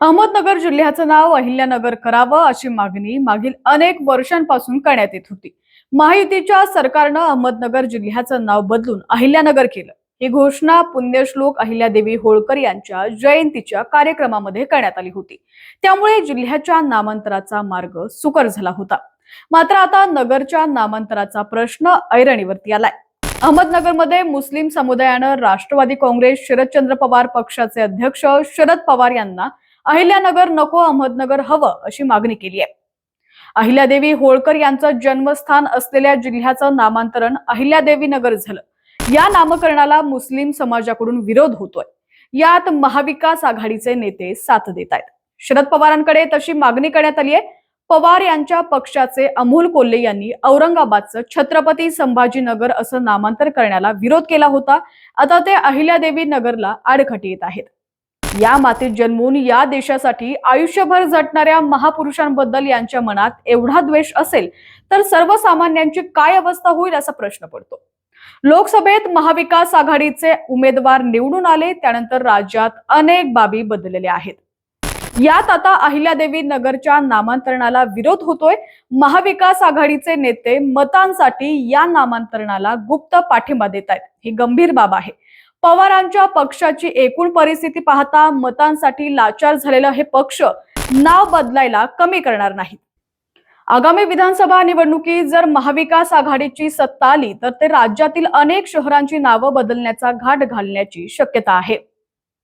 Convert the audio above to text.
अहमदनगर जिल्ह्याचं नाव अहिल्यानगर करावं अशी मागणी मागील अनेक वर्षांपासून करण्यात येत होती. महायुतीच्या सरकारनं अहमदनगर जिल्ह्याचं नाव बदलून अहिल्यानगर केलं. ही घोषणा पुण्यश्लोक अहिल्यादेवी होळकर यांच्या जयंतीच्या कार्यक्रमामध्ये करण्यात आली होती. त्यामुळे जिल्ह्याच्या नामांतराचा मार्ग सुकर झाला होता. मात्र आता नगरच्या नामांतराचा प्रश्न ऐरणीवरती आलाय. अहमदनगरमध्ये मुस्लिम समुदायानं राष्ट्रवादी काँग्रेस शरदचंद्र पवार पक्षाचे अध्यक्ष शरद पवार यांना अहिल्यानगर नको अहमदनगर हवं अशी मागणी केली आहे. अहिल्यादेवी होळकर यांचं जन्मस्थान असलेल्या जिल्ह्याचं नामांतरण अहिल्यादेवी नगर झालं. या नामकरणाला मुस्लिम समाजाकडून विरोध होतोय. यात महाविकास आघाडीचे नेते साथ देत आहेत. शरद पवारांकडे तशी मागणी करण्यात आली आहे. पवार यांच्या पक्षाचे अमोल कोल्हे यांनी औरंगाबादचं छत्रपती संभाजीनगर असं नामांतर करण्याला विरोध केला होता. आता ते अहिल्यादेवी नगरला आडखटी येत आहेत. या मातीत जन्मून या देशासाठी आयुष्यभर झटणाऱ्या महापुरुषांबद्दल यांच्या मनात एवढा द्वेष असेल तर सर्वसामान्यांची काय अवस्था होईल असा प्रश्न पडतो. लोकसभेत महाविकास आघाडीचे उमेदवार निवडून आले त्यानंतर राज्यात अनेक बाबी बदललेल्या आहेत. यात आता अहिल्यादेवी नगरच्या नामांतरणाला विरोध होतोय. महाविकास आघाडीचे नेते मतांसाठी या नामांतरणाला गुप्त पाठिंबा देत आहेत ही गंभीर बाब आहे. पवारांच्या पक्षाची एकूण परिस्थिती पाहता मतांसाठी लाचार झालेलं हे पक्ष नाव बदलायला कमी करणार नाहीत. आगामी विधानसभा निवडणुकीत जर महाविकास आघाडीची सत्ता आली तर ते राज्यातील अनेक शहरांची नावं बदलण्याचा घाट घालण्याची शक्यता आहे.